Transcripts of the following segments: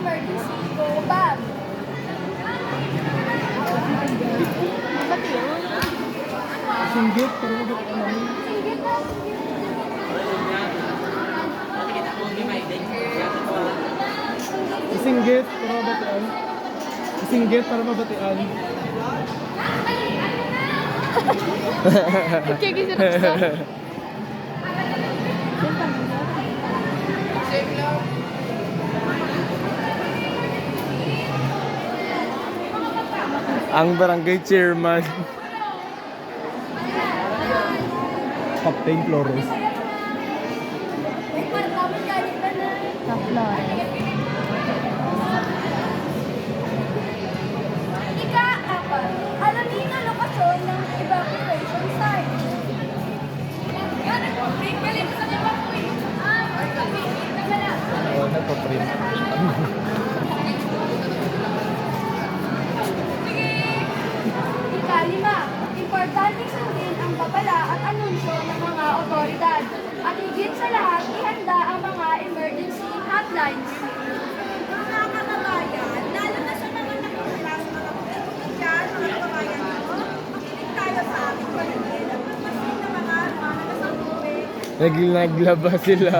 emergency go bag. Singgit, pero dapat ano yun. Singgit na, singgit. Isinggit para mabatian. Isinggit para mabatian. Oke, okay, kisah. Ang barangay chairman. Captain Flores. Importante sundin ang babala at anunsyo ng mga otoridad. At higit sa lahat, ihanda ang mga emergency hotlines. mga kababayan, lalo na sa mga nakikilas, mga politician, mga kababayan ko, makinig tayo sa aming paligid. Ang magmasin na mga mga nakasabuhi, Nag naglaba sila.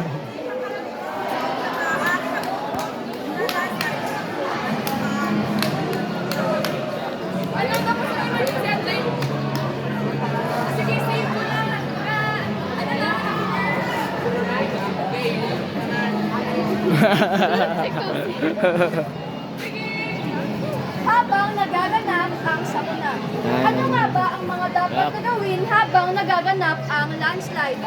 Habang nagaganap ang sakuna. Ano nga ba ang mga dapat na gawin habang nagaganap ang landslide?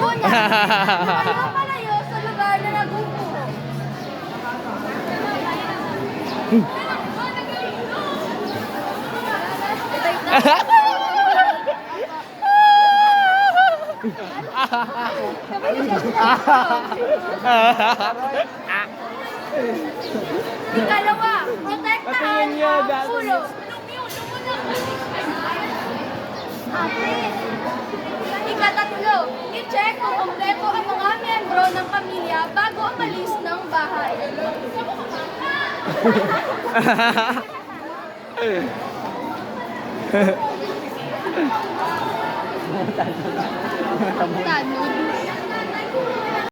Una, lumayo palayo sa lugar na naguguho. Ikalawa, protektahan ang ulo. Ikatatlo, i-check kung kompleto ang mga miyembro ng pamilya bago umalis ng bahay. 大ต่